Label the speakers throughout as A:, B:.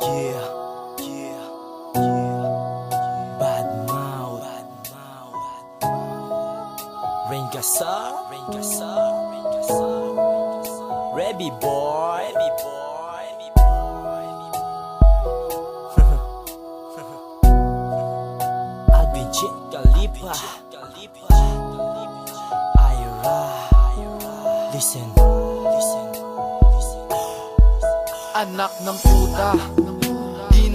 A: Yeah, yeah, yeah. Bad mouth, bad mouth. Rain Gasar, Rain Gasar, Rain Gasar, Rain Gasar. Rebby boy, Rebby boy, J. Khalifa, Ira, listen, listen.
B: Anak ng puta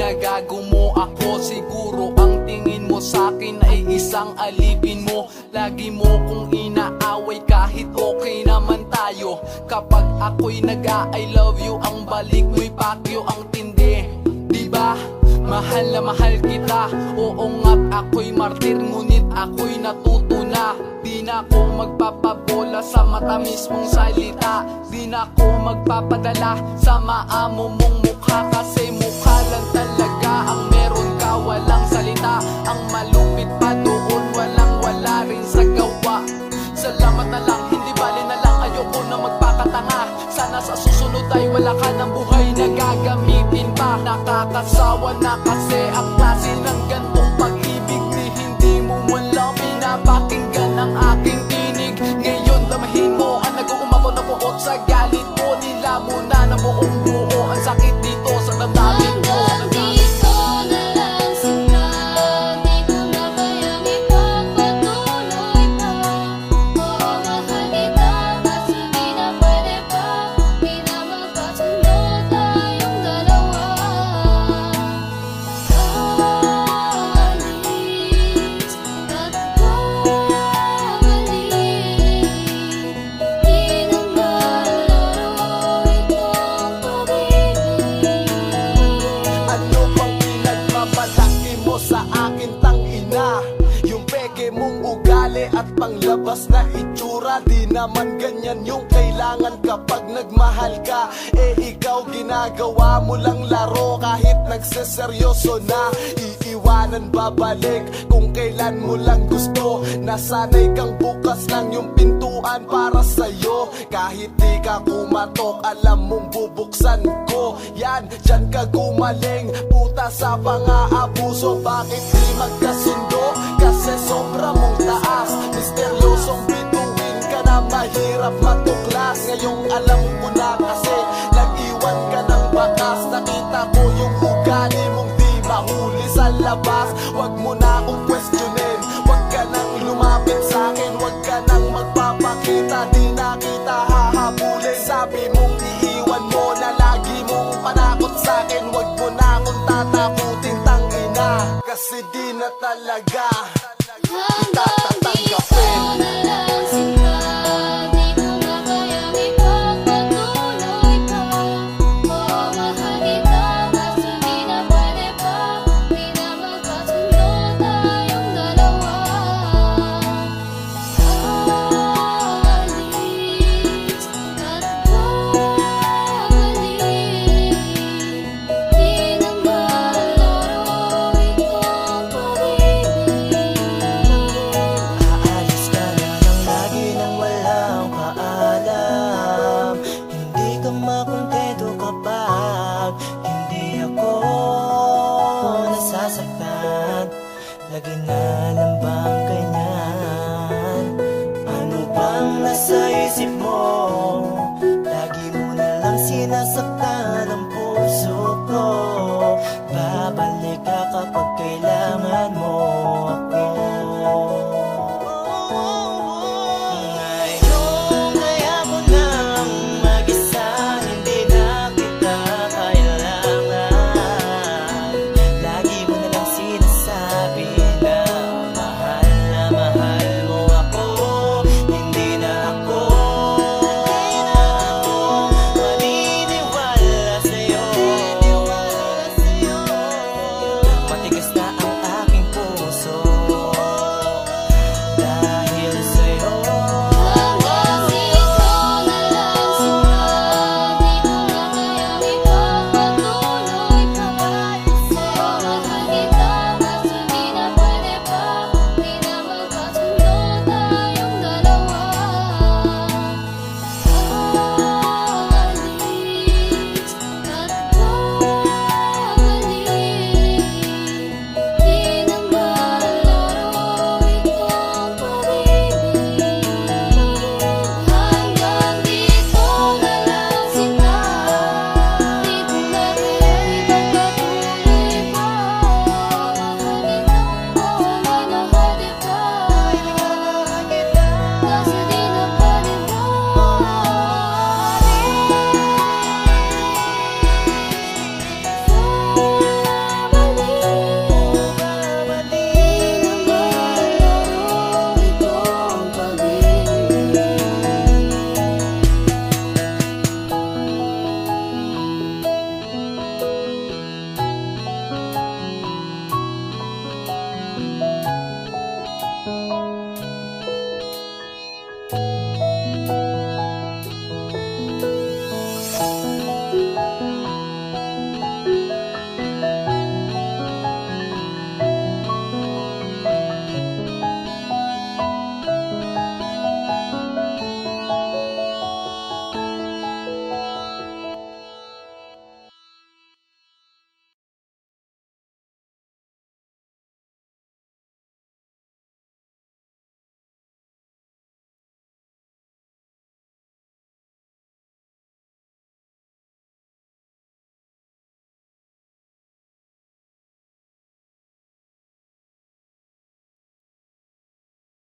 B: Ginagago mo ako Siguro ang tingin mo sa akin Ay isang alipin mo. Lagi mo kong inaaway Kahit okay naman tayo. Kapag ako'y nag-I love you Ang balik mo'y pakyo Ang tindi. Diba? Mahal na mahal kita. Oo nga't ako'y martir Ngunit ako'y natuto na. Di na ako magpapabola sa matamis mong salita. Di na ako magpapadala sa maamo mong mukha Kasi ay wala ka ng buhay sa akin tangina? Yung peke mong ugali at panglabas na itsura Di naman ganyan yung kailangan kapag nagmahal ka Eh ikaw ginagawa mo lang laro nagseseryoso na Iiwanan babalik kung kailan mo lang gusto. Nasanay kang bukas lang yung pintuan para sa'yo. Kahit di ka kumatok alam mong bubuksan ko. Yan, dyan ka gumaling Puta sa pang-aabuso. Bakit di magkasundo? Kasi sobra mong taas. Misteryosong bituin ka na mahirap matuklas. Ngayong alam ko Kasi di na talaga
C: Hanggang
A: My.